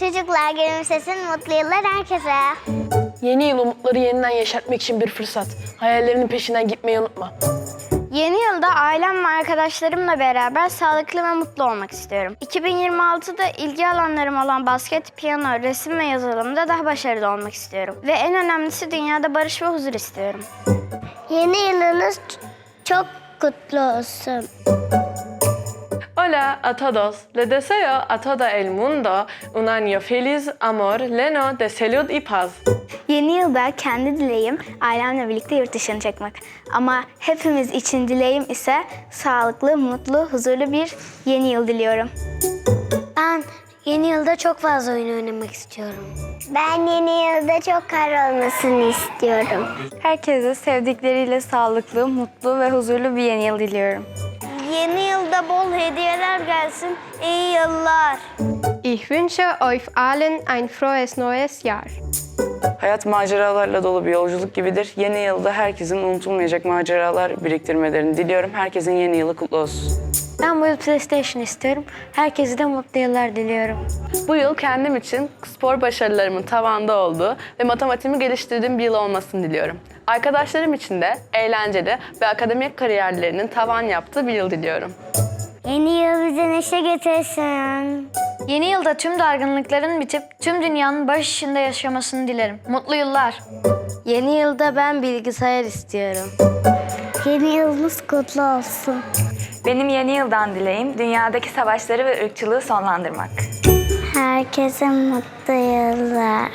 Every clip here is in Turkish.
Çocuklar gülümsesin, mutlu yıllar herkese. Yeni yıl umutları yeniden yeşertmek için bir fırsat. Hayallerinin peşinden gitmeyi unutma. Yeni yılda ailem ve arkadaşlarımla beraber sağlıklı ve mutlu olmak istiyorum. 2026'da ilgi alanlarım olan basket, piyano, resim ve yazılımda daha başarılı olmak istiyorum. Ve en önemlisi dünyada barış ve huzur istiyorum. Yeni yılınız çok kutlu olsun. Hola a todos. Le deseo a todo el mundo un año feliz, amor, lleno de salud y paz. Yeni yılda kendi dileğim ailemle birlikte yurt dışına çıkmak. Ama hepimiz için dileğim ise sağlıklı, mutlu, huzurlu bir yeni yıl diliyorum. Ben yeni yılda çok fazla oyun oynamak istiyorum. Ben yeni yılda çok kar olmasını istiyorum. Herkese sevdikleriyle sağlıklı, mutlu ve huzurlu bir yeni yıl diliyorum. Yeni yılda bol hediyeler gelsin. İyi yıllar. Ich wünsche euch allen ein frohes neues Jahr. Hayat maceralarla dolu bir yolculuk gibidir. Yeni yılda herkesin unutulmayacak maceralar biriktirmelerini diliyorum. Herkesin yeni yılı kutlu olsun. Ben bu yıl PlayStation istiyorum. Herkese de mutlu yıllar diliyorum. Bu yıl kendim için spor başarılarımın tavanda olduğu ve matematiğimi geliştirdiğim bir yıl olmasını diliyorum. Arkadaşlarım için de eğlenceli ve akademik kariyerlerinin tavan yaptığı bir yıl diliyorum. Yeni yıl bize neşe getirsin. Yeni yılda tüm dargınlıkların bitip tüm dünyanın barış içinde yaşamasını dilerim. Mutlu yıllar. Yeni yılda ben bilgisayar istiyorum. Yeni yılınız kutlu olsun. Benim yeni yıldan dileğim dünyadaki savaşları ve ırkçılığı sonlandırmak. Herkese mutlu yıllar.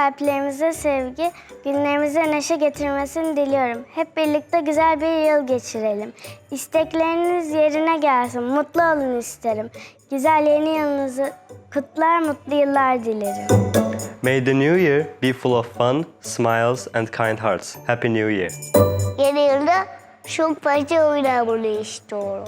Kalplerimize sevgi, günlerimize neşe getirmesini diliyorum. Hep birlikte güzel bir yıl geçirelim. İstekleriniz yerine gelsin, mutlu olun isterim. Güzel yeni yılınızı kutlar, mutlu yıllar dilerim. May the new year be full of fun, smiles, and kind hearts. Happy New Year. Yeni yılda çok fazla oynamayı istiyorum.